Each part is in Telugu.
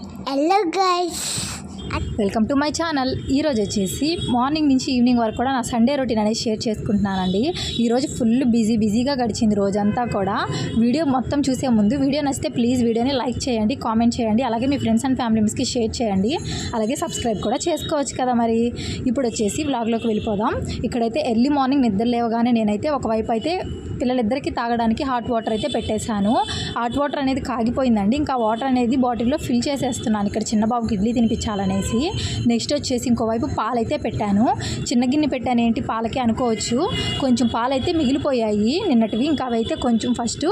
Hello guys. Welcome to my channel. ఈరోజు వచ్చేసి మార్నింగ్ నుంచి ఈవినింగ్ వరకు కూడా నా సండే రొటీన్ అనేది షేర్ చేసుకుంటున్నానండి. ఈరోజు ఫుల్ బిజీ బిజీగా గడిచింది రోజంతా కూడా. వీడియో మొత్తం చూసే ముందు వీడియో నచ్చితే ప్లీజ్ వీడియోని లైక్ చేయండి కామెంట్ చేయండి అలాగే మీ ఫ్రెండ్స్ అండ్ ఫ్యామిలీ మెంబర్స్కి షేర్ చేయండి. అలాగే సబ్స్క్రైబ్ కూడా చేసుకోవచ్చు కదా మరి. ఇప్పుడు వచ్చేసి వ్లాగ్లోకి వెళ్ళిపోదాం. ఇక్కడైతే ఎర్లీ మార్నింగ్ నిద్ర లేవగానే నేనైతే ఒకవైపు అయితే పిల్లలిద్దరికీ తాగడానికి హాట్ వాటర్ అయితే పెట్టేశాను. హాట్ వాటర్ అనేది కాగిపోయిందండి. ఇంకా వాటర్ అనేది బాటిల్లో ఫిల్ చేసేస్తున్నాను. ఇక్కడ చిన్న బాబుకి ఇడ్లీ అనేసి నెక్స్ట్ వచ్చేసి ఇంకోవైపు పాలైతే పెట్టాను. చిన్న గిన్నె పెట్టాను ఏంటి? పాలకే అనుకోవచ్చు. కొంచెం పాలైతే మిగిలిపోయాయి. నిన్నటివి ఇంకా అవైతే కొంచెం ఫస్ట్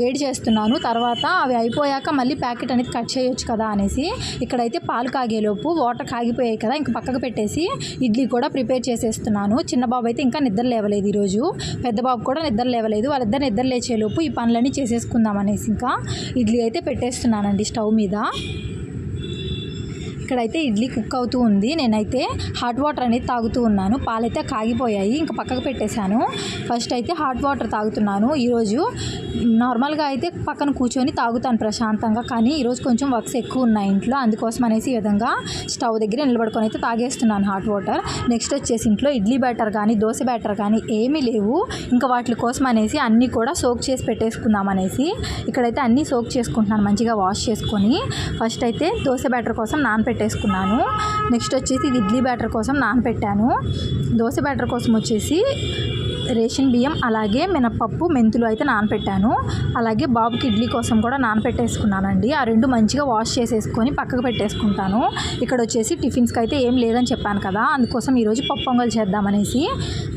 వేడి చేస్తున్నాను. తర్వాత అవి అయిపోయాక మళ్ళీ ప్యాకెట్ అనేది కట్ చేయొచ్చు కదా అనేసి ఇక్కడైతే పాలు కాగేలోపు వాటర్ కాగిపోయాయి కదా ఇంకా పక్కకు పెట్టేసి ఇడ్లీ కూడా ప్రిపేర్ చేసేస్తున్నాను. చిన్న బాబు అయితే ఇంకా నిద్ర లేవలేదు ఈరోజు. పెద్ద బాబు కూడా నిద్ర లేవలేదు. వాళ్ళిద్దరు నిద్ర లేచేలోపు ఈ పనులన్నీ చేసేసుకుందాం అనేసి ఇంకా ఇడ్లీ అయితే పెట్టేస్తున్నానండి స్టవ్ మీద. ఇక్కడైతే ఇడ్లీ కుక్ అవుతూ ఉంది. నేనైతే హాట్ వాటర్ అనేది తాగుతూ ఉన్నాను. పాలైతే కాగిపోయాయి. ఇంకా పక్కకు పెట్టేశాను. ఫస్ట్ అయితే హాట్ వాటర్ తాగుతున్నాను. ఈరోజు నార్మల్గా అయితే పక్కన కూర్చొని తాగుతాను ప్రశాంతంగా. కానీ ఈరోజు కొంచెం వర్క్స్ ఎక్కువ ఉన్నాయి ఇంట్లో. అందుకోసం అనేసి ఈ విధంగా స్టవ్ దగ్గర నిలబడుకొని అయితే తాగేస్తున్నాను హాట్ వాటర్. నెక్స్ట్ వచ్చేసి ఇంట్లో ఇడ్లీ బ్యాటర్ కానీ దోశ బ్యాటర్ కానీ ఏమీ లేవు. ఇంకా వాటి కోసం అనేసి అన్నీ కూడా సోక్ చేసి పెట్టేసుకుందాం అనేసి ఇక్కడైతే అన్నీ సోక్ చేసుకుంటున్నాను. మంచిగా వాష్ చేసుకొని. ఫస్ట్ అయితే దోశ బ్యాటర్ కోసం పెట్టేసుకున్నాను. నెక్స్ట్ వచ్చేసి ఇది ఇడ్లీ బ్యాటర్ కోసం నానపెట్టాను. దోశ బ్యాటర్ కోసం వచ్చేసి రేషన్ బియ్యం అలాగే మినప్పప్పు మెంతులు అయితే నానపెట్టాను. అలాగే బాబుకి ఇడ్లీ కోసం కూడా నానపెట్టేసుకున్నానండి. ఆ రెండు మంచిగా వాష్ చేసేసుకొని పక్కకు పెట్టేసుకుంటాను. ఇక్కడ వచ్చేసి టిఫిన్స్కి అయితే ఏం లేదని చెప్పాను కదా అందుకోసం ఈరోజు పప్పు పొంగల్ చేద్దామనేసి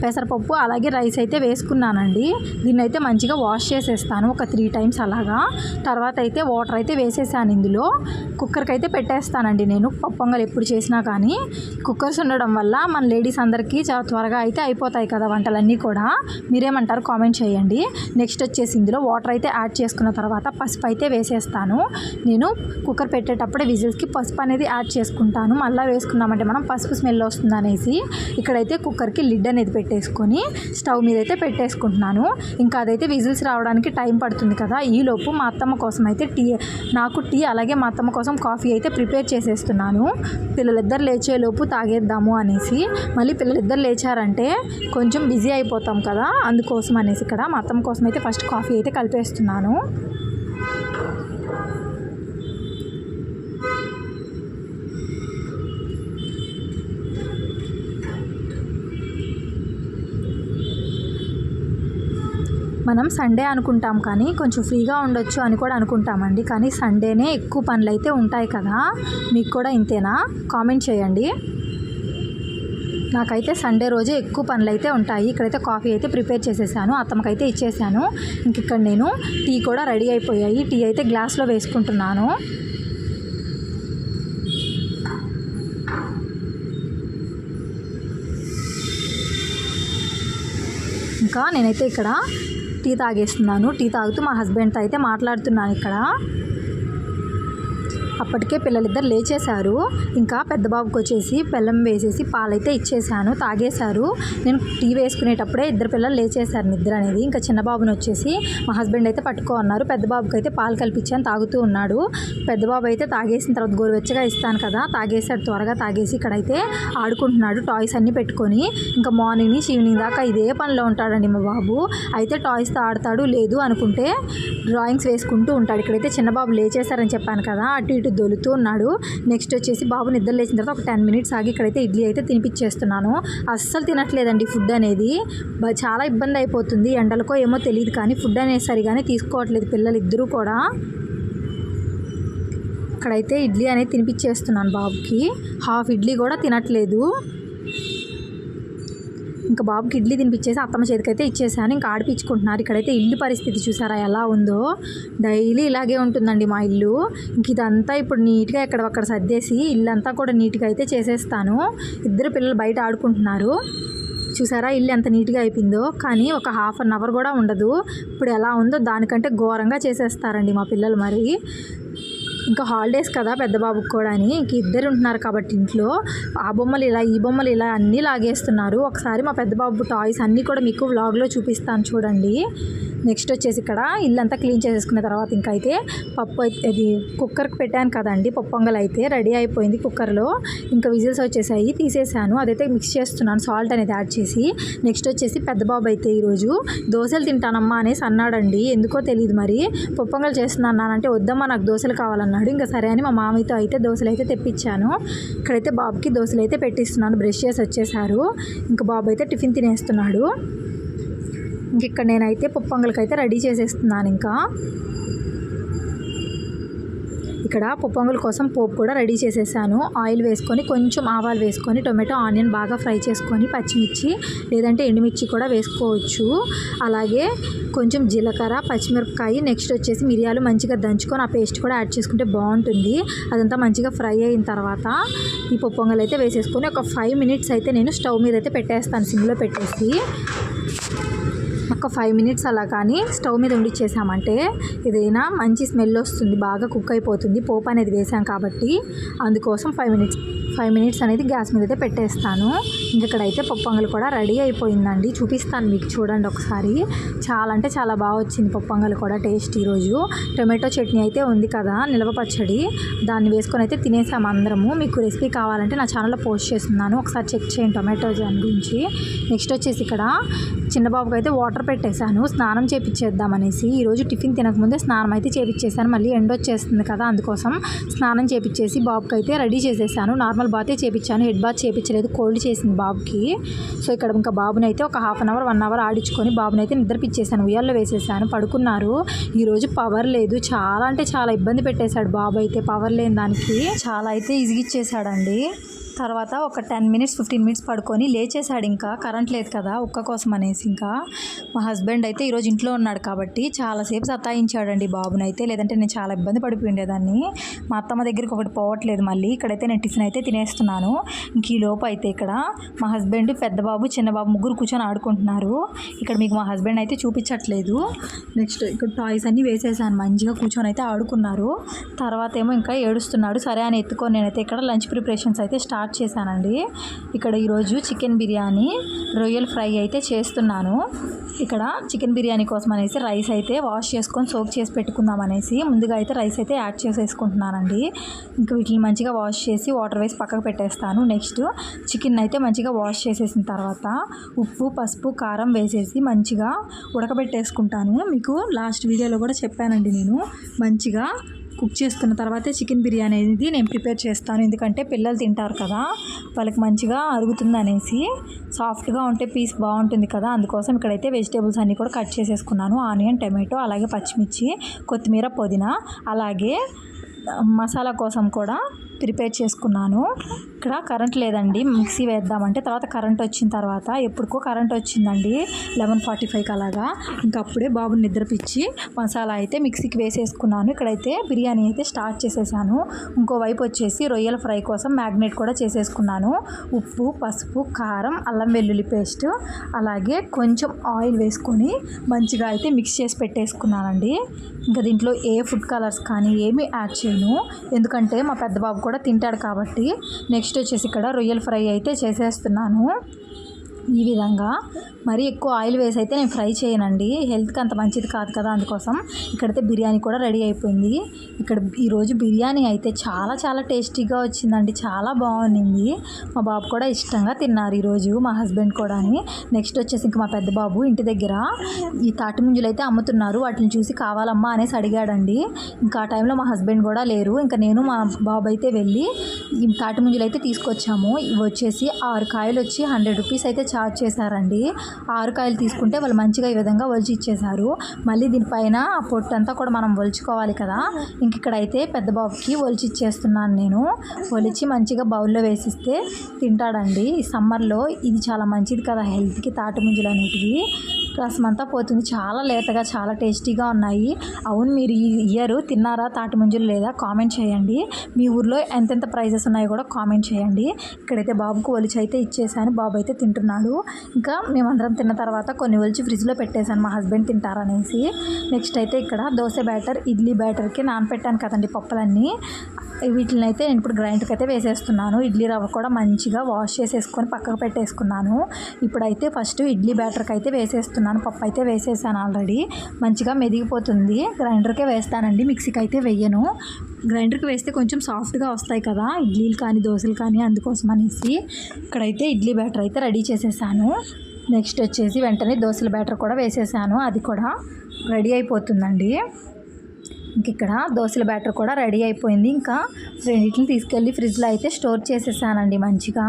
పెసరపప్పు అలాగే రైస్ అయితే వేసుకున్నానండి. దీన్ని అయితే మంచిగా వాష్ చేసేస్తాను ఒక త్రీ టైమ్స్ అలాగా. తర్వాత అయితే వాటర్ అయితే వేసేసాను ఇందులో. కుక్కర్కి అయితే పెట్టేస్తానండి నేను పప్పు పొంగల్ ఎప్పుడు చేసినా కానీ. కుక్కర్స్ ఉండడం వల్ల మన లేడీస్ అందరికీ చాలా త్వరగా అయితే అయిపోతాయి కదా వంటలన్నీ కూడా. మీరేమంటారు? కామెంట్ చేయండి. నెక్స్ట్ వచ్చేసి ఇందులో వాటర్ అయితే యాడ్ చేసుకున్న తర్వాత పసుపు అయితే వేసేస్తాను. నేను కుక్కర్ పెట్టేటప్పుడే విజిల్స్కి పసుపు అనేది యాడ్ చేసుకుంటాను. మళ్ళీ వేసుకున్నామంటే మనం పసుపు స్మెల్ వస్తుంది అనేసి ఇక్కడైతే కుక్కర్కి లిడ్ అనేది పెట్టేసుకొని స్టవ్ మీద అయితే పెట్టేసుకుంటున్నాను. ఇంకా అదైతే విజిల్స్ రావడానికి టైం పడుతుంది కదా. ఈలోపు మా అత్తమ్మ కోసం అయితే టీ నాకు టీ అలాగే మా అత్తమ్మ కోసం కాఫీ అయితే ప్రిపేర్ చేసేస్తున్నాను. పిల్లలిద్దరు లేచేలోపు తాగేద్దాము అనేసి. మళ్ళీ పిల్లలిద్దరు లేచారంటే కొంచెం బిజీ అయిపోతాం కదా అందుకోసం అనేసి ఇక్కడ మా అత్తమ్మ కోసం అయితే ఫస్ట్ కాఫీ అయితే కలిపేస్తున్నాను. మనం సండే అనుకుంటాం కానీ కొంచెం ఫ్రీగా ఉండొచ్చు అని కూడా అనుకుంటామండి. కానీ సండేనే ఎక్కువ పనులు అయితే ఉంటాయి కదా మీకు కూడా ఇంతేనా? కామెంట్ చేయండి. నాకైతే సండే రోజే ఎక్కువ పనులు అయితే ఉంటాయి. ఇక్కడైతే కాఫీ అయితే ప్రిపేర్ చేసేసాను. అత్తమ్మకైతే ఇచ్చేసాను. ఇంక ఇక్కడ నేను టీ కూడా రెడీ అయిపోయాయి. టీ అయితే గ్లాస్లో వేసుకుంటున్నాను. ఇంకా నేనైతే ఇక్కడ టీ తాగేస్తున్నాను. టీ తాగుతూ మా హస్బెండ్తో అయితే మాట్లాడుతున్నాను ఇక్కడ. అప్పటికే పిల్లలిద్దరు లేచేశారు. ఇంకా పెద్ద బాబుకి వచ్చేసి బెల్లం వేసేసి పాలైతే ఇచ్చేసాను తాగేశారు. నేను టీ వేసుకునేటప్పుడే ఇద్దరు పిల్లలు లేచేశారు నిద్ర అనేది. ఇంకా చిన్న బాబుని వచ్చేసి మా హస్బెండ్ అయితే పట్టుకో అన్నారు. పెద్ద బాబుకి అయితే పాలు కల్పించాను తాగుతూ ఉన్నాడు. పెద్ద బాబు అయితే తాగేసిన తర్వాత గోరువెచ్చగా ఇస్తాను కదా తాగేశాడు త్వరగా తాగేసి ఇక్కడైతే ఆడుకుంటున్నాడు టాయ్స్ అన్నీ పెట్టుకొని. ఇంకా మార్నింగ్ నుంచి ఈవినింగ్ దాకా ఇదే పనిలో ఉంటాడండి మా బాబు. అయితే టాయ్స్తో ఆడతాడు లేదు అనుకుంటే డ్రాయింగ్స్ వేసుకుంటూ ఉంటాడు. ఇక్కడైతే చిన్న బాబు లేచేశారని చెప్పాను కదా అటు ఇటు దొలుతూ ఉన్నాడు. నెక్స్ట్ వచ్చేసి బాబు నిద్ర లేచిన తర్వాత ఒక టెన్ మినిట్స్ ఆగి ఇక్కడైతే ఇడ్లీ అయితే తినిపించేస్తున్నాను అస్సలు తినట్లేదండి ఫుడ్ అనేది. చాలా ఇబ్బంది అయిపోతుంది. ఎండలకో ఏమో తెలియదు కానీ ఫుడ్ అనేది సరిగానే తీసుకోవట్లేదు పిల్లలు ఇద్దరూ కూడా. ఇక్కడైతే ఇడ్లీ అనేది తినిపించేస్తున్నాను బాబుకి. హాఫ్ ఇడ్లీ కూడా తినట్లేదు. ఇంకా బాబుకి ఇడ్లీ తినిపించేసి అత్తమ్మ చేతికైతే ఇచ్చేసాను. ఇంకా ఆడిపించుకుంటున్నారు. ఇక్కడైతే ఇల్లు పరిస్థితి చూసారా ఎలా ఉందో? డైలీ ఇలాగే ఉంటుందండి మా ఇల్లు. ఇంక ఇదంతా ఇప్పుడు నీట్గా ఎక్కడొక్కడ సర్దేసి ఇల్లు అంతా కూడా నీట్గా అయితే చేసేస్తాను. ఇద్దరు పిల్లలు బయట ఆడుకుంటున్నారు. చూసారా ఇల్లు ఎంత నీట్గా అయిపోయిందో. కానీ ఒక హాఫ్ అన్ అవర్ కూడా ఉండదు. ఇప్పుడు ఎలా ఉందో దానికంటే ఘోరంగా చేసేస్తారండి మా పిల్లలు మరి. ఇంకా హాలిడేస్ కదా పెద్ద బాబుకి కూడా అని. ఇంక ఇద్దరు ఉంటున్నారు కాబట్టి ఇంట్లో. ఆ బొమ్మలు ఇలా ఈ బొమ్మలు ఇలా అన్నీ లాగేస్తున్నారు. ఒకసారి మా పెద్ద బాబు టాయ్స్ అన్నీ కూడా మీకు వ్లాగ్లో చూపిస్తాను చూడండి. నెక్స్ట్ వచ్చేసి ఇక్కడ ఇల్లంతా క్లీన్ చేసేసుకున్న తర్వాత ఇంకా అయితే పప్పు అయితే కుక్కర్కి పెట్టాను కదండి పప్పు పొంగల్ అయితే రెడీ అయిపోయింది కుక్కర్లో. ఇంకా విజిల్స్ వచ్చేసాయి తీసేసాను. అదైతే మిక్స్ చేస్తున్నాను సాల్ట్ అనేది యాడ్ చేసి. నెక్స్ట్ వచ్చేసి పెద్ద బాబు అయితే ఈరోజు దోశలు తింటానమ్మా అనేసి అన్నాడండి. ఎందుకో తెలియదు మరి. పప్పు పొంగల్ చేస్తున్నాను అంటే వద్దమ్మా నాకు దోశలు కావాలన్నాడు. ఇంకా సరే అని మా మామయ్యతో అయితే దోశలు అయితే తెప్పించాను. ఇక్కడైతే బాబుకి దోశలు అయితే పెట్టిస్తున్నాను బ్రష్ చేసి వచ్చేసారు. ఇంకా బాబు అయితే టిఫిన్ తినేస్తున్నాడు. ఇక్కడ నేనైతే పప్పు రెడీ చేసేస్తున్నాను ఇంకా. ఇక్కడ పప్పు కోసం పోపు కూడా రెడీ చేసేసాను. ఆయిల్ వేసుకొని కొంచెం ఆవాలు వేసుకొని టొమాటో ఆనియన్ బాగా ఫ్రై చేసుకొని పచ్చిమిర్చి లేదంటే ఎండుమిర్చి కూడా వేసుకోవచ్చు. అలాగే కొంచెం జీలకర్ర పచ్చిమిరపకాయ నెక్స్ట్ వచ్చేసి మిరియాలు మంచిగా దంచుకొని ఆ పేస్ట్ కూడా యాడ్ చేసుకుంటే బాగుంటుంది. అదంతా మంచిగా ఫ్రై అయిన తర్వాత ఈ పొప్పొంగలు అయితే వేసేసుకొని ఒక ఫైవ్ మినిట్స్ అయితే నేను స్టవ్ మీద అయితే పెట్టేస్తాను సిమ్లో పెట్టేసి. ఒక ఫైవ్ మినిట్స్ అలా కానీ స్టవ్ మీద ఉండిచ్చేసామంటే ఏదైనా మంచి స్మెల్ వస్తుంది బాగా కుక్ అయిపోతుంది. పోపు అనేది వేసాం కాబట్టి అందుకోసం ఫైవ్ మినిట్స్ ఫైవ్ మినిట్స్ అనేది గ్యాస్ మీద అయితే పెట్టేస్తాను. ఇంక ఇక్కడైతే పప్పు కూడా రెడీ అయిపోయిందండి. చూపిస్తాను మీకు చూడండి ఒకసారి. చాలా అంటే చాలా బాగా వచ్చింది పప్పు కూడా టేస్ట్ ఈరోజు. టొమాటో చట్నీ అయితే ఉంది కదా నిలవ పచ్చడి. దాన్ని వేసుకొని అయితే తినేసాము అందరము. మీకు రెసిపీ కావాలంటే నా ఛానల్లో పోస్ట్ చేస్తున్నాను. ఒకసారి చెక్ చేయండి టొమాటో గురించి. నెక్స్ట్ వచ్చేసి ఇక్కడ చిన్నబాబుకి అయితే వాటర్ పెట్టేశాను. స్నానం చేపించేద్దామనేసి ఈరోజు టిఫిన్ తినకముందే స్నానం అయితే చేపించేసాను మళ్ళీ ఎండ వచ్చేస్తుంది కదా అందుకోసం స్నానం చేపించేసి బాబుకి అయితే రెడీ చేసేసాను. నార్మల్ బాతే చేపించాను. హెడ్ బాత్ చేపించలేదు. కోల్డ్ చేసింది బాబుకి. సో ఇక్కడ ఇంకా బాబుని అయితే ఒక half an hour one hour ఆడించుకొని బాబుని అయితే నిద్రపిచ్చేసాను. ఉయ్యాల్లో వేసేసాను. పడుకున్నారు. ఈరోజు పవర్ లేదు. చాలా అంటే చాలా ఇబ్బంది పెట్టేశాడు బాబు అయితే. పవర్ లేని దానికి. చాలా అయితే ఇసిగిచ్చేసాడండి. తర్వాత ఒక టెన్ మినిట్స్ ఫిఫ్టీన్ మినిట్స్ పడుకొని లేచేసాడు ఇంకా. కరెంట్ లేదు కదా ఒక్క కోసం అనేసి ఇంకా. మా హస్బెండ్ అయితే ఈరోజు ఇంట్లో ఉన్నాడు కాబట్టి చాలాసేపు సతాయించాడండి బాబునైతే. లేదంటే నేను చాలా ఇబ్బంది పడిపోయి ఉండేదాన్ని. మా అత్తమ్మ దగ్గరికి ఒకటి పోవట్లేదు మళ్ళీ. ఇక్కడైతే నేను టిఫిన్ అయితే తినేస్తున్నాను. ఇంక ఈ లోపు అయితే ఇక్కడ మా హస్బెండ్ పెద్ద బాబు చిన్న బాబు ముగ్గురు కూర్చొని ఆడుకుంటున్నారు. ఇక్కడ మీకు మా హస్బెండ్ అయితే చూపించట్లేదు. నెక్స్ట్ ఇక్కడ టాయ్స్ అన్నీ వేసేసాను. మంచిగా కూర్చొని అయితే ఆడుకున్నారు. తర్వాత ఏమో ఇంకా ఏడుస్తున్నాడు. సరే అని ఎత్తుకొని నేనైతే ఇక్కడ లంచ్ ప్రిపరేషన్స్ అయితే స్టార్ట్ చేశానండి. ఇక్కడ ఈరోజు చికెన్ బిర్యానీ రొయ్యల ఫ్రై అయితే చేస్తున్నాను. ఇక్కడ చికెన్ బిర్యానీ కోసం అనేసి రైస్ అయితే వాష్ చేసుకొని సోక్ చేసి పెట్టుకుందాం అనేసి ముందుగా అయితే రైస్ అయితే యాడ్ చేసేసుకుంటున్నానండి. ఇంకా వీటిని మంచిగా వాష్ చేసి వాటర్ వేసి పక్కకు పెట్టేస్తాను. నెక్స్ట్ చికెన్ అయితే మంచిగా వాష్ చేసేసిన తర్వాత ఉప్పు పసుపు కారం వేసేసి మంచిగా ఉడకబెట్టేసుకుంటాను. మీకు లాస్ట్ వీడియోలో కూడా చెప్పానండి నేను. మంచిగా కుక్ చేసుకున్న తర్వాతే చికెన్ బిర్యానీ అనేది నేను ప్రిపేర్ చేస్తాను. ఎందుకంటే పిల్లలు తింటారు కదా వాళ్ళకి మంచిగా అరుగుతుంది అనేసి. సాఫ్ట్గా ఉంటే పీస్ బాగుంటుంది కదా అందుకోసం ఇక్కడైతే వెజిటేబుల్స్ అన్నీ కూడా కట్ చేసేసుకున్నాను. ఆనియన్ టమాటో అలాగే పచ్చిమిర్చి కొత్తిమీర పుదీనా అలాగే మసాలా కోసం కూడా ప్రిపేర్ చేసుకున్నాను. ఇక్కడ కరెంట్ లేదండి. మిక్సీ వేద్దామంటే తర్వాత కరెంట్ వచ్చిన తర్వాత ఎప్పుడుకో కరెంట్ వచ్చిందండి. లెవెన్ ఫార్టీ ఫైవ్కి అలాగా. ఇంకా అప్పుడే బాబుని నిద్రపిచ్చి మసాలా అయితే మిక్సీకి వేసేసుకున్నాను. ఇక్కడైతే బిర్యానీ అయితే స్టార్ట్ చేసేసాను. ఇంకోవైపు వచ్చేసి రొయ్యల ఫ్రై కోసం మ్యాగ్నేట్ కూడా చేసేసుకున్నాను. ఉప్పు పసుపు కారం అల్లం వెల్లుల్లి పేస్ట్ అలాగే కొంచెం ఆయిల్ వేసుకొని మంచిగా అయితే మిక్స్ చేసి పెట్టేసుకున్నానండి. ఇంకా దీంట్లో ఏ ఫుడ్ కలర్స్ కానీ ఏమీ యాడ్ చేయను. ఎందుకంటే మా పెద్ద బాబు కూడా తింటాడు కాబట్టి నెక్స్ట్ వచ్చేసి ఇక్కడ రొయ్యల ఫ్రై అయితే చేసేస్తున్నాను. ఈ విధంగా. మరీ ఎక్కువ ఆయిల్ వేసి అయితే నేను ఫ్రై చేయనండి. హెల్త్కి అంత మంచిది కాదు కదా అందుకోసం. ఇక్కడైతే బిర్యానీ కూడా రెడీ అయిపోయింది. ఇక్కడ ఈరోజు బిర్యానీ అయితే చాలా చాలా టేస్టీగా వచ్చిందండి. చాలా బాగుంది మా బాబు కూడా ఇష్టంగా తిన్నారు ఈరోజు మా హస్బెండ్ కూడా నెక్స్ట్ వచ్చేసి ఇంకా మా పెద్ద బాబు ఇంటి దగ్గర ఈ తాటి ముంజులు అయితే అమ్ముతున్నారు. వాటిని చూసి కావాలమ్మా అనేసి అడిగాడండి. ఇంకా ఆ టైంలో మా హస్బెండ్ కూడా లేరు. ఇంకా నేను మా బాబు అయితే వెళ్ళి ఈ తాటి ముంజులు అయితే తీసుకొచ్చాము. ఇవి వచ్చేసి ఆరు కాయలు వచ్చి హండ్రెడ్ రూపీస్ అయితే ఛార్జ్ చేశారండి. ఆరు కాయలు తీసుకుంటే వాళ్ళు మంచిగా ఈ విధంగా ఒలిచి ఇచ్చేశారు. మళ్ళీ దీనిపైన ఆ పొట్టు అంతా కూడా మనం ఒలుచుకోవాలి కదా. ఇంక ఇక్కడైతే పెద్ద బాబుకి ఒలిచి ఇచ్చేస్తున్నాను నేను. ఒలిచి మంచిగా బౌల్లో వేసిస్తే తింటాడండి. ఈ సమ్మర్లో ఇది చాలా మంచిది కదా హెల్త్కి తాటి ముంజలు అనేటివి. రసం అంతా పోతుంది. చాలా లేతగా చాలా టేస్టీగా ఉన్నాయి. అవును మీరు ఈ ఇయర్ తిన్నారా తాటి ముంజులు లేదా? కామెంట్ చేయండి. మీ ఊర్లో ఎంతెంత ప్రైజెస్ ఉన్నాయో కూడా కామెంట్ చేయండి. ఇక్కడైతే బాబుకు ఒలిచి అయితే ఇచ్చేసాను. బాబు అయితే తింటున్నాడు. ఇంకా మేమందరం తిన్న తర్వాత కొన్ని ఒలిచి ఫ్రిడ్జ్లో పెట్టేశాను. మా హస్బెండ్ తింటారనేసి. నెక్స్ట్ అయితే ఇక్కడ దోశ బ్యాటర్ ఇడ్లీ బ్యాటర్కి నానపెట్టాను కదండి పప్పులన్నీ. వీటిని అయితే నేను ఇప్పుడు గ్రైండర్కి అయితే వేసేస్తున్నాను. ఇడ్లీ రవ్వ కూడా మంచిగా వాష్ చేసేసుకొని పక్కకు పెట్టేసుకున్నాను. ఇప్పుడైతే ఫస్ట్ ఇడ్లీ బ్యాటర్కి అయితే వేసేస్తున్నాను. పప్పు అయితే వేసేసాను ఆల్రెడీ. మంచిగా మెదిగిపోతుంది. గ్రైండర్కే వేస్తానండి. మిక్సీకి అయితే వెయ్యను గ్రైండర్కి వేస్తే కొంచెం సాఫ్ట్గా వస్తాయి కదా. ఇడ్లీలు కానీ దోశలు కానీ అందుకోసం అనేసి ఇక్కడైతే ఇడ్లీ బ్యాటర్ అయితే రెడీ చేసేసాను. నెక్స్ట్ వచ్చేసి వెంటనే దోశల బ్యాటర్ కూడా వేసేసాను. అది కూడా రెడీ అయిపోతుందండి. ఇంక ఇక్కడ దోశల బ్యాటర్ కూడా రెడీ అయిపోయింది. ఇంకా రెండింటిని తీసుకెళ్ళి ఫ్రిడ్జ్లో అయితే స్టోర్ చేసేసానండి మంచిగా.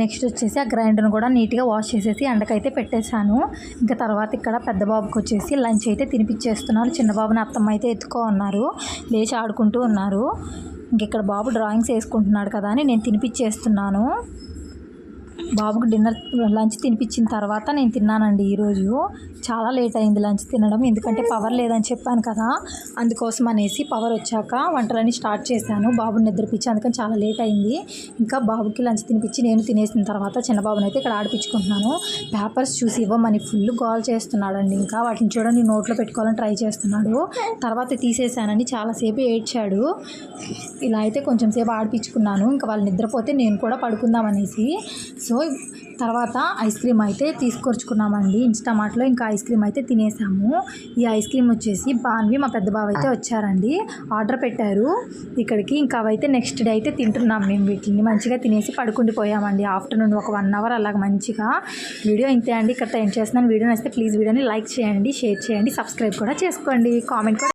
నెక్స్ట్ వచ్చేసి ఆ గ్రైండర్ని కూడా నీట్గా వాష్ చేసేసి ఎండకైతే పెట్టేశాను. ఇంకా తర్వాత ఇక్కడ పెద్ద బాబుకి వచ్చేసి లంచ్ అయితే తినిపించేస్తున్నారు చిన్న బాబుని అత్తమ్మ అయితే ఎత్తుకో ఉన్నారు లేచి ఆడుకుంటూ ఉన్నారు. ఇంక ఇక్కడ బాబు డ్రాయింగ్స్ వేసుకుంటున్నాడు కదా అని నేను తినిపించేస్తున్నాను బాబుకు డిన్నర్ లంచ్ తినిపించిన తర్వాత నేను తిన్నానండి ఈరోజు. చాలా లేట్ అయింది లంచ్ తినడం ఎందుకంటే పవర్ లేదని చెప్పాను కదా. అందుకోసం అనేసి పవర్ వచ్చాక వంటలన్నీ స్టార్ట్ చేశాను. బాబుని నిద్రపించి అందుకని చాలా లేట్ అయింది. ఇంకా బాబుకి లంచ్ తినిపించి నేను తినేసిన తర్వాత చిన్నబాబుని అయితే ఇక్కడ ఆడిపించుకుంటున్నాను. పేపర్స్ చూసి ఇవ్వమని ఫుల్ గోల్ చేస్తున్నాడండి ఇంకా. వాటిని చూడండి నోట్లో పెట్టుకోవాలని ట్రై చేస్తున్నాడు. తర్వాత తీసేసానని చాలాసేపు ఏడ్చాడు. ఇలా అయితే కొంచెం సేపు ఆడిపించుకున్నాను. ఇంకా వాళ్ళు నిద్రపోతే నేను కూడా పడుకుందాం అనేసి. సో తర్వాత ఐస్ క్రీమ్ అయితే తీసుకొచ్చుకున్నామండి. ఇన్స్టామార్ట్లో ఇంకా ఐస్ క్రీమ్ అయితే తినేసాము. ఈ ఐస్ క్రీమ్ వచ్చేసి బాన్వి మా పెద్ద బావ అయితే వచ్చారండి. ఆర్డర్ పెట్టారు. ఇక్కడికి ఇంకా అవైతే నెక్స్ట్ డే అయితే తింటున్నాం మేము వీటిని. మంచిగా తినేసి పడుకుండిపోయామండి ఆఫ్టర్నూన్ ఒక వన్ అవర్ అలాగ మంచిగా. వీడియో ఇంతే అండి. ఇక్కడ టైం చేస్తున్నాను. వీడియో నచ్చితే ప్లీజ్ వీడియోని లైక్ చేయండి షేర్ చేయండి సబ్స్క్రైబ్ కూడా చేసుకోండి. కామెంట్ కూడా